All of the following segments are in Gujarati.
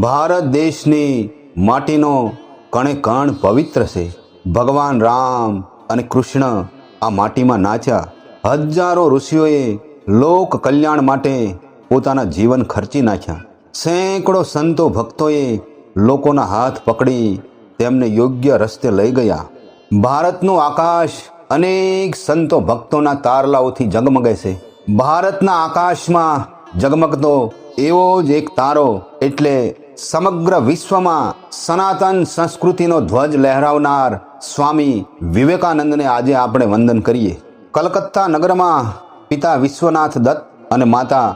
ભારત દેશની માટીનો કણે કણ પવિત્ર છે. ભગવાન રામ અને કૃષ્ણ આ માટીમાં નાચ્યા. હજારો ઋષિઓએ લોક કલ્યાણ માટે પોતાના જીવન ખર્ચી નાખ્યા. સેંકડો સંતો ભક્તોએ લોકોના હાથ પકડી તેમને યોગ્ય રસ્તે લઈ ગયા. ભારતનું આકાશ અનેક સંતો ભક્તોના તારલાઓથી જગમગે છે. ભારતના આકાશમાં જગમગતો એવો જ એક તારો એટલે સમગ્ર વિશ્વમાં સનાતન સંસ્કૃતિનો ધ્વજ લહેરાવનાર સ્વામી વિવેકાનંદને આજે આપણે વંદન કરીએ. કલકત્તા નગરમાં પિતા વિશ્વનાથ દત્ત અને માતા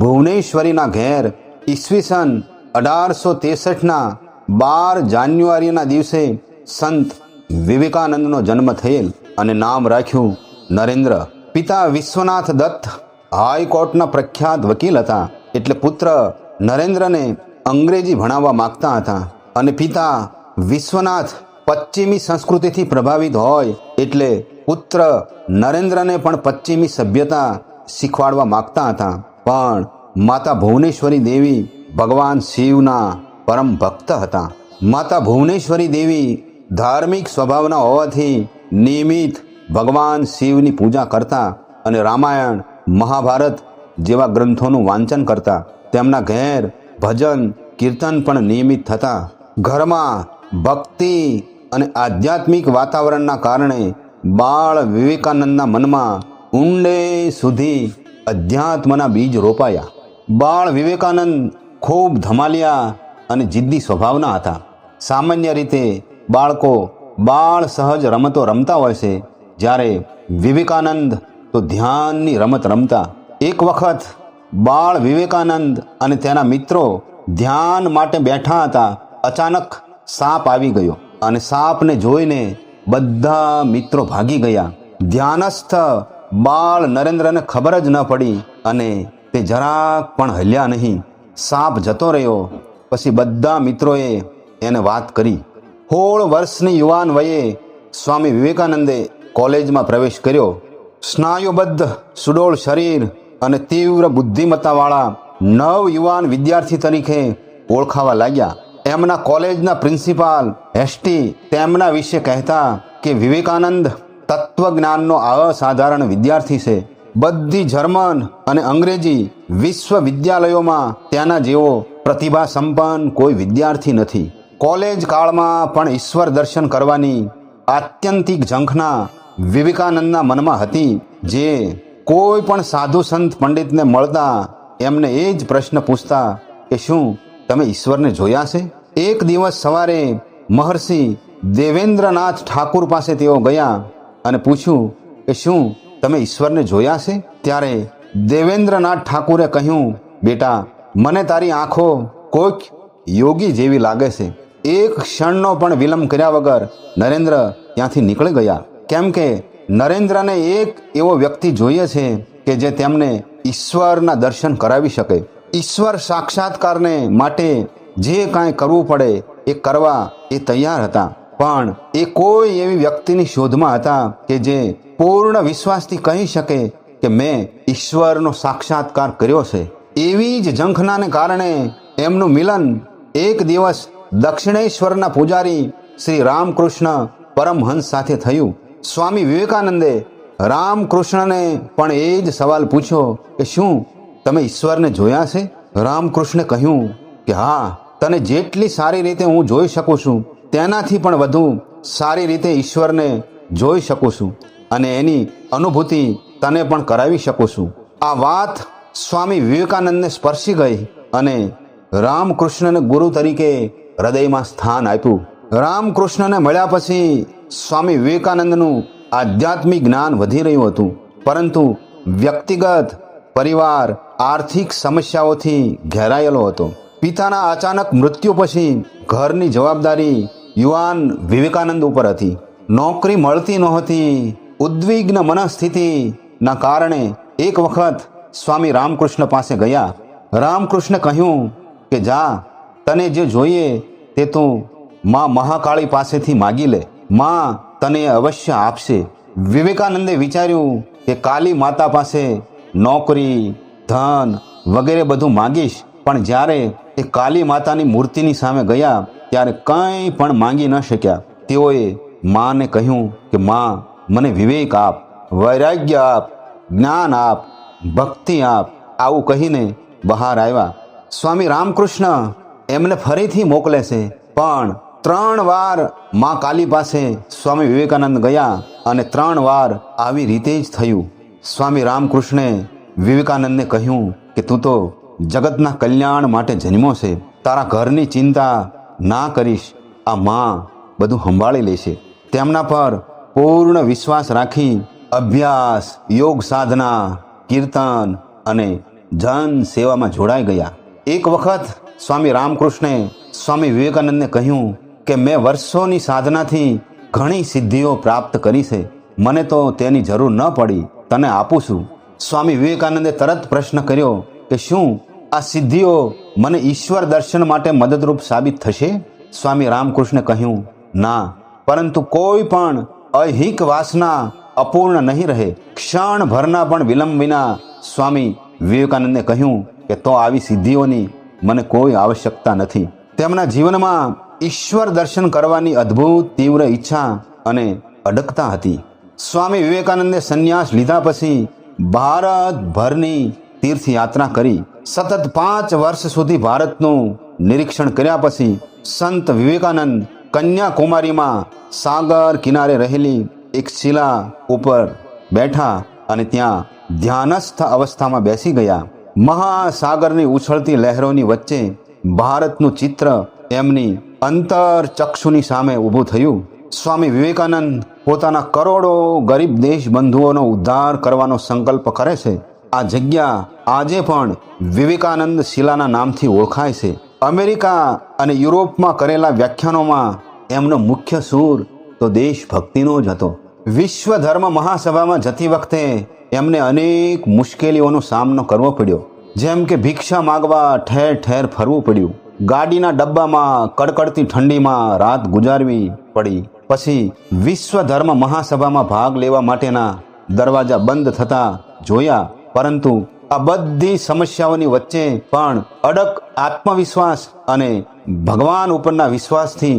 ભુવનેશ્વરીના ઘેર ઈસવીસન અઢારસો તેસઠના બાર જાન્યુઆરીના દિવસે સંત વિવેકાનંદનો જન્મ થયેલ અને નામ રાખ્યું નરેન્દ્ર. પિતા વિશ્વનાથ દત્ત હાઈકોર્ટના પ્રખ્યાત વકીલ હતા. એટલે પુત્ર નરેન્દ્રને અંગ્રેજી ભણાવવા માગતા હતા અને પિતા વિશ્વનાથ પશ્ચિમી સંસ્કૃતિથી પ્રભાવિત હોય એટલે પુત્ર નરેન્દ્રને પણ પશ્ચિમી સભ્યતા શીખવાડવા માગતા હતા. પણ માતા ભુવનેશ્વરી દેવી ભગવાન શિવના પરમ ભક્ત હતા. માતા ભુવનેશ્વરી દેવી ધાર્મિક સ્વભાવના હોવાથી નિયમિત ભગવાન શિવની પૂજા કરતા અને રામાયણ, મહાભારત જેવા ગ્રંથોનું વાંચન કરતા. તેમના ઘેર ભજન, કીર્તન પણ નિયમિત થતા. ઘરમાં ભક્તિ અને આધ્યાત્મિક વાતાવરણના કારણે બાળ વિવેકાનંદના મનમાં ઊંડે સુધી અધ્યાત્મના બીજ રોપાયા. બાળ વિવેકાનંદ ખૂબ ધમાલિયા અને જિદ્દી સ્વભાવના હતા. સામાન્ય રીતે બાળકો બાળ સહજ રમતો રમતા હોય છે. જ્યારે વિવેકાનંદ તો ધ્યાનની રમત રમતા. એક વખત બાળ વિવેકાનંદ અને તેના મિત્રો ધ્યાન માટે બેઠા હતા, અચાનક સાપ આવી ગયો અને સાપને જોઈને બધા મિત્રો ભાગી ગયા. ધ્યાનસ્થ બાળ નરેન્દ્રને ખબર જ ન પડી અને તે જરાક પણ હલ્યા નહીં. સાપ જતો રહ્યો, પછી બધા મિત્રોએ એને વાત કરી. સોળ વર્ષની યુવાન વયે સ્વામી વિવેકાનંદે કોલેજમાં પ્રવેશ કર્યો. સ્નાયુબદ્ધ, સુડોળ શરીર અને તીવ્ર બુદ્ધિમત્તાવાળા નવયુવાન વિદ્યાર્થી તરીકે ઓળખાવા લાગ્યા. એમના કોલેજના પ્રિન્સિપાલ એસટી તેમના વિશે કહેતા કે વિવેકાનંદ તત્વજ્ઞાનનો અસાધારણ વિદ્યાર્થી છે. બધી જર્મન અને અંગ્રેજી વિશ્વવિદ્યાલયોમાં તેના જેવો પ્રતિભા સંપન્ન કોઈ વિદ્યાર્થી નથી. કોલેજ કાળમાં પણ ઈશ્વર દર્શન કરવાની આત્યંતિક ઝંખના વિવેકાનંદના મનમાં હતી, જે કોઈ પણ સાધુ સંત પંડિતને મળતા એમને એ જ પ્રશ્ન પૂછતા કે શું તમે ઈશ્વરને જોયા છે? એક દિવસ સવારે મહર્ષિ દેવેન્દ્રનાથ ઠાકુર પાસે તેઓ ગયા અને પૂછ્યું કે શું તમે ઈશ્વરને જોયા છે? ત્યારે દેવેન્દ્રનાથ ઠાકુરે કહ્યું, બેટા, મને તારી આંખો કોઈક યોગી જેવી લાગે છે. એક ક્ષણનો પણ વિલંબ કર્યા વગર નરેન્દ્ર ત્યાંથી નીકળી ગયા. કેમ કે નરેન્દ્રને એક એવો વ્યક્તિ જોઈએ છે કે જે તેમને ઈશ્વરના દર્શન કરાવી શકે. ઈશ્વર સાક્ષાત્કારને માટે જે કાંઈ કરવું પડે એ કરવા એ તૈયાર હતા. પણ એ કોઈ એવી વ્યક્તિની શોધમાં હતા કે જે પૂર્ણ વિશ્વાસથી કહી શકે કે મેં ઈશ્વરનો સાક્ષાત્કાર કર્યો છે. એવી જ ઝંખનાને કારણે એમનું મિલન એક દિવસ દક્ષિણેશ્વરના પૂજારી શ્રી રામકૃષ્ણ પરમહંસ સાથે થયું. સ્વામી વિવેકાનંદે રામકૃષ્ણને પણ એ જ સવાલ પૂછ્યો કે શું તમે ઈશ્વરને જોયા છે? રામકૃષ્ણે કહ્યું કે હા, તને જેટલી સારી રીતે હું જોઈ શકું છું, તેનાથી પણ વધુ સારી રીતે ઈશ્વરને જોઈ શકું છું અને એની અનુભૂતિ તને પણ કરાવી શકું છું. આ વાત સ્વામી વિવેકાનંદને સ્પર્શી ગઈ અને રામકૃષ્ણને ગુરુ તરીકે હૃદયમાં સ્થાન આપ્યું. રામકૃષ્ણને મળ્યા પછી સ્વામી વિવેકાનંદનું આધ્યાત્મિક જ્ઞાન વધી રહ્યું હતું. પરંતુ વ્યક્તિગત પરિવાર આર્થિક સમસ્યાઓથી ઘેરાયેલો હતો. પિતાના અચાનક મૃત્યુ પછી ઘરની જવાબદારી યુવાન વિવેકાનંદ ઉપર હતી. નોકરી મળતી નહોતી, ઉદ્વિગ્ન મનસ્થિતિના કારણે એક વખત સ્વામી રામકૃષ્ણ પાસે ગયા. રામકૃષ્ણ કહ્યું કે, જા, તને જે જોઈએ તે તું મા મહાકાળી પાસેથી માગી લે. માં તને અવશ્ય આપશે. વિવેકાનંદે વિચાર્યું કે કાલી માતા પાસે નોકરી, ધન વગેરે બધું માગીશ. પણ જ્યારે એ કાલી માતાની મૂર્તિની સામે ગયા, ત્યારે કંઈ પણ માંગી ન શક્યા. તેઓએ માને કહ્યું કે, માં, મને વિવેક આપ, વૈરાગ્ય આપ, જ્ઞાન આપ, ભક્તિ આપ. આવું કહીને બહાર આવ્યા. સ્વામી રામકૃષ્ણ એમને ફરીથી મોકલે છે. પણ ત્રણ વાર મા કાલી પાસે સ્વામી વિવેકાનંદ ગયા અને ત્રણ વાર આવી રીતે જ થયું. સ્વામી રામકૃષ્ણે વિવેકાનંદને કહ્યું કે, તું તો જગતના કલ્યાણ માટે જન્મો છે. તારા ઘરની ચિંતા ના કરીશ. આ માં બધું સંભાળી લેશે. તેમના પર પૂર્ણ વિશ્વાસ રાખી અભ્યાસ, યોગ સાધના, કીર્તન અને જન સેવામાં જોડાઈ ગયા. એક વખત સ્વામી રામકૃષ્ણે સ્વામી વિવેકાનંદને કહ્યું કે મેં વર્ષોની સાધનાથી ઘણી સિદ્ધિઓ પ્રાપ્ત કરી છે. મને તો તેની જરૂર ન પડી. તને આપું છું. સ્વામી વિવેકાનંદે તરત પ્રશ્ન કર્યો કે શું આ સિદ્ધિઓ મને ઈશ્વર દર્શન માટે મદદરૂપ સાબિત થશે? સ્વામી રામકૃષ્ણે કહ્યું, ના, પરંતુ કોઈ પણ અહિક વાસના અપૂર્ણ નહીં રહે. ક્ષણ ભરના પણ વિલંબ વિના સ્વામી વિવેકાનંદે કહ્યું કે તો આવી સિદ્ધિઓની મને કોઈ આવશ્યકતા નથી. તેમના જીવનમાં ઈશ્વર દર્શન કરવાની અદ્ભુત, તીવ્ર ઈચ્છા અને અડકતા હતી. સ્વામી વિવેકાનંદે સંન્યાસ લીધા પછી ભારતભરની તીર્થયાત્રા કરી. સતત પાંચ વર્ષ સુધી ભારતનું નિરીક્ષણ કર્યા પછી સંત વિવેકાનંદ કન્યાકુમારીમાં સાગર કિનારે રહેલી એક શિલા ઉપર બેઠા અને ત્યાં ધ્યાનસ્થ અવસ્થામાં બેસી ગયા. મહાસાગરની ઉછળતી લહેરોની વચ્ચે ભારતનું ચિત્ર એમની અંતર ચક્ષુની સામે ઊભું થયું. સ્વામી વિવેકાનંદ પોતાના કરોડો ગરીબ દેશ બંધુઓનો ઉદ્ધાર કરવાનો સંકલ્પ કરે છે. આ જગ્યા આજે પણ વિવેકાનંદ શિલાના નામથી ઓળખાય છે. અમેરિકા અને યુરોપમાં કરેલા વ્યાખ્યાનોમાં એમનો મુખ્ય સૂર તો દેશભક્તિનો જ હતો. વિશ્વ ધર્મ મહાસભામાં જતી વખતે એમને અનેક મુશ્કેલીઓનો સામનો કરવો પડ્યો. જેમ કે ભિક્ષા માગવા ઠેર ઠેર ફરવું પડ્યું. ગાડીના ડબ્બામાં કડકડતી ઠંડીમાં રાત ગુજારવી પડી. પછી વિશ્વ ધર્મ મહાસભામાં ભાગ લેવા માટેના દરવાજા બંધ થતા જોયા, પરંતુ આ બધી સમસ્યાઓની વચ્ચે પણ અડક આત્મવિશ્વાસ અને ભગવાન ઉપરના વિશ્વાસથી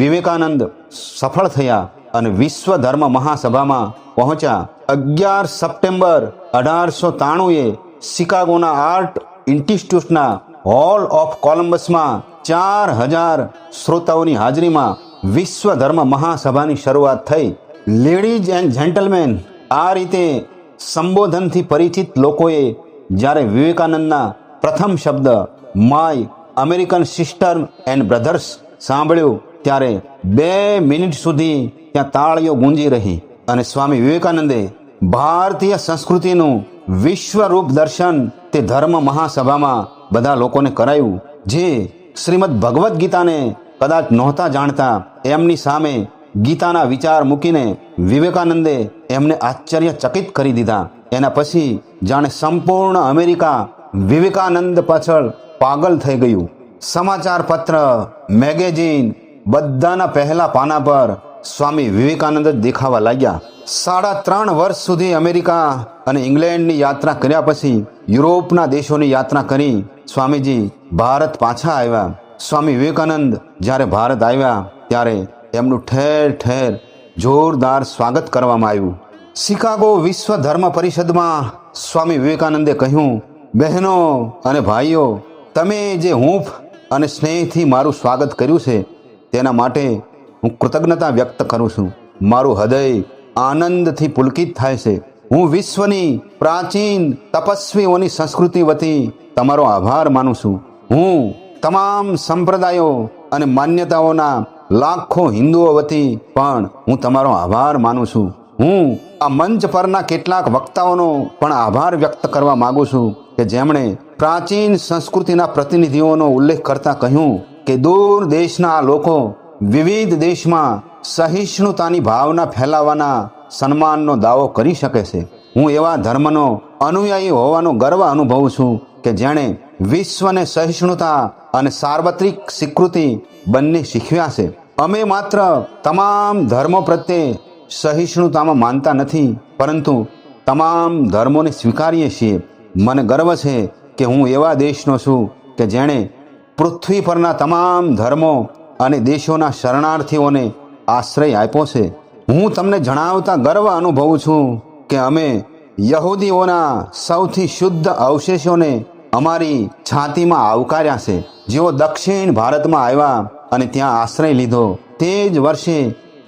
વિવેકાનંદ સફળ થયા અને વિશ્વ ધર્મ મહાસભામાં પહોંચ્યા. અગિયાર સપ્ટેમ્બર અઢારસો ત્રાણુંએ શિકાગોના આર્ટ ઇન્સ્ટિટ્યૂટના હોલ ઓફ કોલમ્બસમાં ચાર હજાર શ્રોતાઓની હાજરીમાં વિશ્વ ધર્મ મહાસભાની શરૂઆત થઈ. લેડીઝ એન્ડ જેન્ટલમેન આ રીતે સંબોધનથી પરિચિત લોકોએ જ્યારે વિવેકાનંદના પ્રથમ શબ્દ my American sister and brothers સાંભળ્યું, ત્યારે બે મિનિટ સુધી ત્યાં તાળીઓ ગુંજી રહી અને સ્વામી વિવેકાનંદે ભારતીય સંસ્કૃતિનું વિશ્વરૂપ દર્શન તે ધર્મ મહાસભામાં બધા લોકોને કરાયું, જે શ્રીમદ ભગવદ્ ગીતાને કદાચ નહોતા જાણતા, એમની સામે ગીતાના વિચાર મૂકીને વિવેકાનંદે એમને આશ્ચર્યચકિત કરી દીધા. એના પછી જાણે સંપૂર્ણ અમેરિકા વિવેકાનંદ પાછળ પાગલ થઈ ગયું. સમાચાર પત્ર, મેગેઝિન, બધાના પહેલા પાના પર સ્વામી વિવેકાનંદ જ દેખાવા લાગ્યા. સાડા ત્રણ વર્ષ સુધી અમેરિકા અને ઇંગ્લેન્ડની યાત્રા કર્યા પછી યુરોપના દેશોની યાત્રા કરી સ્વામીજી, ભારત પાછા આવ્યા. સ્વામી વિવેકાનંદ જ્યારે ભારત આવ્યા, ત્યારે એમનું ઠેર ઠેર જોરદાર સ્વાગત કરવામાં આવ્યું. શિકાગો વિશ્વ ધર્મ પરિષદમાં સ્વામી વિવેકાનંદે કહ્યું, બહેનો અને ભાઈઓ, તમે જે હૂંફ અને સ્નેહથી મારું સ્વાગત કર્યું છે, તેના માટે હું કૃતજ્ઞતા વ્યક્ત કરું છું. મારું હૃદય આનંદથી પુલકિત થાય છે. હું વિશ્વની પ્રાચીન તપસ્વીઓની સંસ્કૃતિ વતી તમારો આભાર માનું છું. હું તમામ સંપ્રદાયો અને માન્યતાઓના લાખો હિન્દુઓ વતી પણ હું તમારો આભાર માનું છું. હું આ મંચ પરના કેટલાક વક્તાઓનો પણ આભાર વ્યક્ત કરવા માગું છું કે જેમણે પ્રાચીન સંસ્કૃતિના પ્રતિનિધિઓનો ઉલ્લેખ કરતા કહ્યું કે દૂર દેશના લોકો વિવિધ દેશમાં સહિષ્ણુતાની ભાવના ફેલાવવાના સન્માનનો દાવો કરી શકે છે. હું એવા ધર્મનો અનુયાયી હોવાનો ગર્વ અનુભવું છું કે જેણે વિશ્વને સહિષ્ણુતા અને સાર્વત્રિક સ્વીકૃતિ બંને શીખવ્યા છે. અમે માત્ર તમામ ધર્મો પ્રત્યે સહિષ્ણુતામાં માનતા નથી, પરંતુ તમામ ધર્મોને સ્વીકારીએ છીએ. મને ગર્વ છે કે હું એવા દેશનો છું કે જેણે પૃથ્વી પરના તમામ ધર્મો અને દેશોના શરણાર્થીઓને આશ્રય આપ્યો છે. હું તમને જણાવતા ગર્વ અનુભવું છું કે અમે યહૂદીઓના સૌથી શુદ્ધ અવશેષોને અમારી છાતીમાં આવકાર્યા છે. જેઓ દક્ષિણ ભારતમાં આવ્યા અને ત્યાં આશ્રય લીધો. તે જ વર્ષે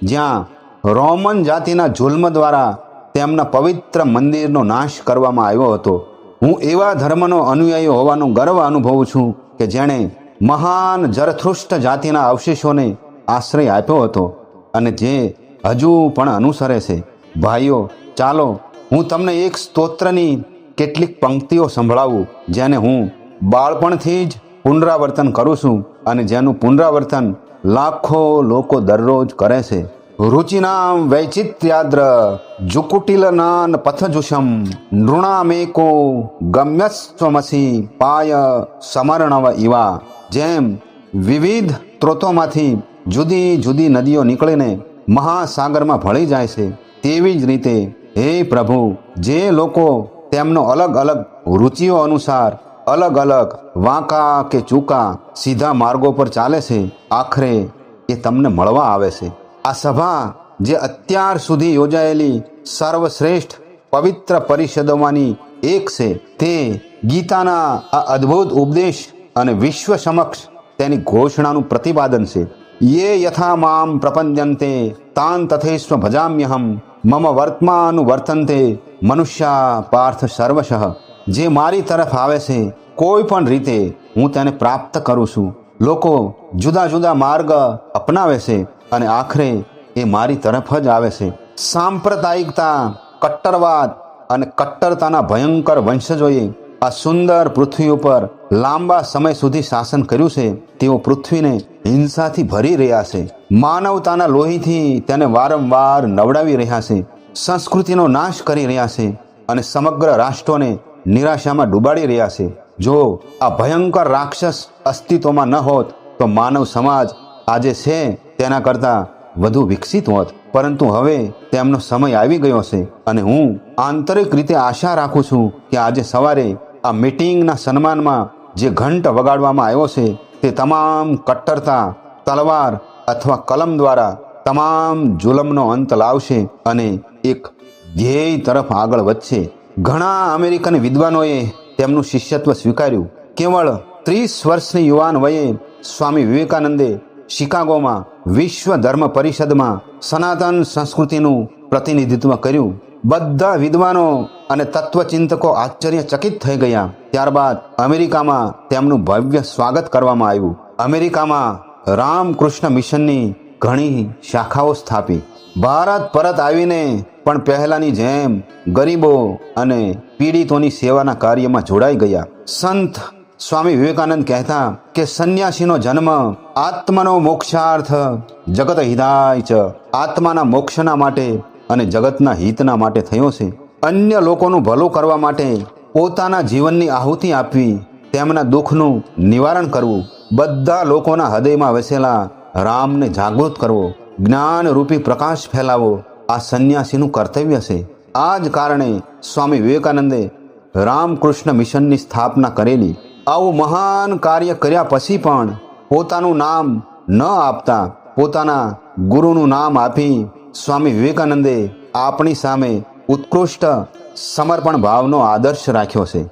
જ્યાં રોમન જાતિના જુલ્મ દ્વારા તેમના પવિત્ર મંદિરનો નાશ કરવામાં આવ્યો હતો. હું એવા ધર્મનો અનુયાયી હોવાનો ગર્વ અનુભવું છું કે જેણે મહાન જરથૃષ્ટ જાતિના અવશેષોને આશ્રય આપ્યો હતો અને જે હજુ પણ અનુસરે છે. ભાઈઓ, ચાલો, હું તમને એક સ્તોત્રની કેટલીક પંક્તિઓ સંભળાવું, જેને હું બાળપણથી જ પુનરાવર્તન કરું છું અને જેનું પુનરાવર્તન લાખો લોકો દરરોજ કરે છે. રુચિનામ વૈચિત્યાદ્ર જુકુટિલનાન પથજુષમ નૃણામેકો ગમ્યસ્વમસી પાય સમરણવ ઇવા જેમ વિવિધ સ્ત્રોતોમાંથી જુદી જુદી નદીઓ નીકળીને મહાસાગરમાં ભળી જાય છે. તેવી જ રીતે, હે પ્રભુ, જે લોકો તેમનો અલગ અલગ રુચિઓ અનુસાર, અલગ અલગ વાંકા કે ચૂકા સીધા માર્ગો પર ચાલે છે, આખરે એ તમને મળવા આવે છે. આ સભા જે અત્યાર સુધી યોજાયેલી સર્વશ્રેષ્ઠ પવિત્ર પરિષદોમાંની એક છે, તે ગીતાના આ અદ્ભુત ઉપદેશ અને વિશ્વ સમક્ષ તેની ઘોષણાનું પ્રતિપાદન છે. યે યથા મામ પ્રપંદ્યન્તે તાન તથેસ્વ ભજામ્યહમ મમ વર્તમાન વર્તન્તે મનુષ્યા પાર્થ સર્વશઃ જે મારી તરફ આવે છે કોઈ પણ રીતે હું તેને પ્રાપ્ત કરું છું લોકો જુદા જુદા માર્ગ અપનાવે છે અને આખરે એ મારી તરફ જ આવે છે સાંપ્રદાયિકતા કટ્ટરવાદ અને કટ્ટરતાના ભયંકર વંશજોએ આ સુંદર પૃથ્વી ઉપર લાંબા સમય સુધી શાસન કર્યું છે તેઓ પૃથ્વીને હિંસાથી ભરી રહ્યા છે. માનવતાના લોહીથી તેને વારંવાર નવડાવી રહ્યા છે. સંસ્કૃતિનો નાશ કરી રહ્યા છે અને સમગ્ર રાષ્ટ્રોને નિરાશામાં ડૂબાડી રહ્યા છે. જો આ ભયંકર રાક્ષસ અસ્તિત્વમાં ન હોત, તો માનવ સમાજ આજે છે તેના કરતાં વધુ વિકસિત હોત. પરંતુ હવે તેમનો સમય આવી ગયો છે અને હું આંતરિક રીતે આશા રાખું છું કે આજે સવારે આ મીટિંગના સન્માનમાં જે ઘંટ વગાડવામાં આવ્યો છે તે તમામ કટ્ટરતા, તલવાર અથવા કલમ દ્વારા તમામ જુલમનો અંત લાવશે અને એક ધ્યેય તરફ આગળ વધશે. ઘણા અમેરિકન વિદ્વાનોએ તેમનું શિષ્યત્વ સ્વીકાર્યું. કેવળ ત્રીસ વર્ષની યુવાન વયે સ્વામી વિવેકાનંદે શિકાગોમાં વિશ્વ ધર્મ પરિષદમાં સનાતન સંસ્કૃતિનું પ્રતિનિધિત્વ કર્યું. બધા વિદ્વાનો અને તત્વચિંતકો આશ્ચર્યચકિત થઈ ગયા. ત્યારબાદ અમેરિકામાં તેમનું ભવ્ય સ્વાગત કરવામાં આવ્યું. અમેરિકામાં રામકૃષ્ણ મિશનની ઘણી શાખાઓ સ્થાપી. ભારત પરત આવીને પણ પહેલાની જેમ ગરીબો અને પીડિતોની સેવાના કાર્યમાં જોડાઈ ગયા. સંત સ્વામી વિવેકાનંદ કહેતા કે સંન્યાસીનો જન્મ આત્માનો મોક્ષાર્થ જગત હિદાય આત્માના મોક્ષના માટે અને જગતના હિતના માટે થયો છે. અન્ય લોકોનું ભલું કરવા માટે પોતાના જીવનની આહુતિ આપવી, તેમના દુઃખનું નિવારણ કરવું, બધા લોકોના હૃદયમાં વસેલા રામને જાગૃત કરવો જ્ઞાન રૂપી પ્રકાશ ફેલાવો, આ સંન્યાસીનું કર્તવ્ય છે. આ જ કારણે સ્વામી વિવેકાનંદે રામકૃષ્ણ મિશનની સ્થાપના કરેલી. આવું મહાન કાર્ય કર્યા પછી પણ પોતાનું નામ ન આપતા પોતાના ગુરુનું નામ આપી સ્વામી વિવેકાનંદે આપણી સામે ઉત્કૃષ્ટ સમર્પણ ભાવનો આદર્શ રાખ્યો છે.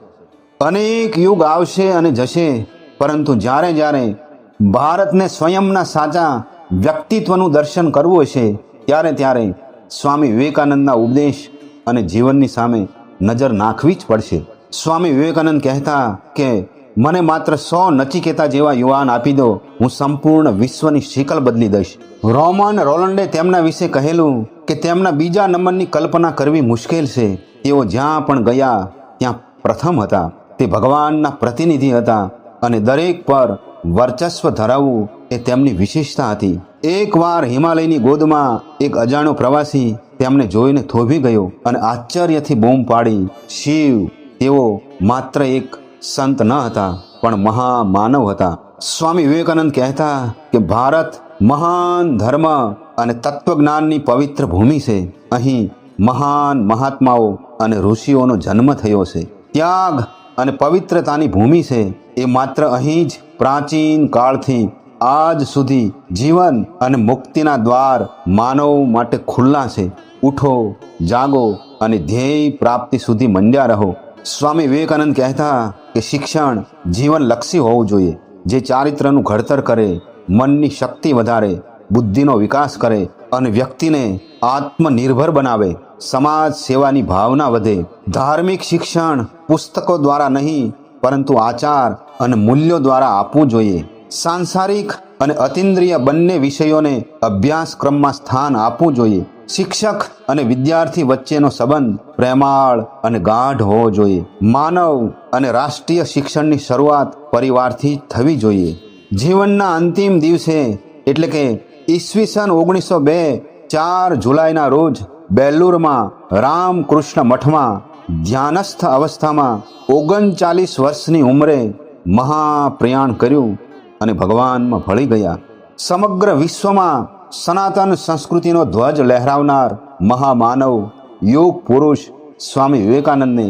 અનેક યુગ આવશે અને જશે, પરંતુ જ્યારે જ્યારે ભારતને સ્વયંના સાચા વ્યક્તિત્વનું દર્શન કરવું હશે, ત્યારે ત્યારે સ્વામી વિવેકાનંદના ઉપદેશ અને જીવનની સામે નજર નાખવી જ પડશે. સ્વામી વિવેકાનંદ કહેતા કે મને માત્ર સો નચિકેતા જેવા યુવાન આપી દો. હું સંપૂર્ણ વિશ્વની શિકલ બદલી દઈશ. રોમન રોલન્ડે તેમના વિશે કહેલું કે તેમના બીજા નંબરની કલ્પના કરવી મુશ્કેલ છે. તેઓ જ્યાં પણ ગયા, ત્યાં પ્રથમ હતા. તે ભગવાનના પ્રતિનિધિ હતા અને દરેક પર વર્ચસ્વ ધરાવવું એ તેમની વિશેષતા હતી. એકવાર હિમાલયની ગોદમાં એક અજાણ્યો પ્રવાસી તેમને જોઈને થોભી ગયો અને આશ્ચર્યથી બૂમ પાડી. શિવ, તેઓ માત્ર એક સંત ન હતા, પણ મહામાનવ હતા. સ્વામી વિવેકાનંદ કહેતા કે, ભારત મહાન ધર્મ અને તત્વજ્ઞાનની પવિત્ર ભૂમિ છે. અહીં મહાન મહાત્માઓ અને ઋષિઓનો જન્મ થયો છે. ત્યાગ અને પવિત્રતાની ભૂમિ છે. એ માત્ર અહીં જ પ્રાચીન કાળથી આજ સુધી જીવન અને મુક્તિના દ્વાર માનવ માટે ખુલ્લા છે. ઉઠો, જાગો અને ધ્યેય પ્રાપ્તિ સુધી મંડ્યા રહો. સ્વામી વિવેકાનંદ કહેતા કે શિક્ષણ જીવનલક્ષી હોવું જોઈએ. જે ચારિત્રનું ઘડતર કરે, મનની શક્તિ વધારે, બુદ્ધિનો વિકાસ કરે અને વ્યક્તિને આત્મનિર્ભર બનાવે, સમાજ સેવાની ભાવના વધે. ધાર્મિક શિક્ષણ પુસ્તકો દ્વારા નહીં, પરંતુ આચાર અને મૂલ્યો દ્વારા આપવું જોઈએ. સાંસારિક અને અતિન્દ્રિય બંને વિષયોને અભ્યાસક્રમમાં સ્થાન આપવું જોઈએ. શિક્ષક અને વિદ્યાર્થી વચ્ચેનો સંબંધ પ્રેમાળ અને ગાઢ હોવો જોઈએ. માનવ અને રાષ્ટ્રીય શિક્ષણની શરૂઆત પરિવારથી થવી જોઈએ. જીવનના અંતિમ દિવસે, એટલે કે ઈસવીસન ઓગણીસો બે, ચાર જુલાઈના રોજ બેલુરમાં રામકૃષ્ણ મઠમાં ધ્યાનસ્થ અવસ્થામાં ઓગણચાલીસ વર્ષની ઉંમરે મહાપ્રયાણ કર્યું અને ભગવાનમાં ભળી ગયા. સમગ્ર વિશ્વમાં સનાતન સંસ્કૃતિનો ધ્વજ લહેરાવનાર મહામાનવ યોગ પુરુષ સ્વામી વિવેકાનંદને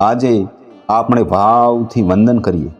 આજે આપણે ભાવથી વંદન કરીએ.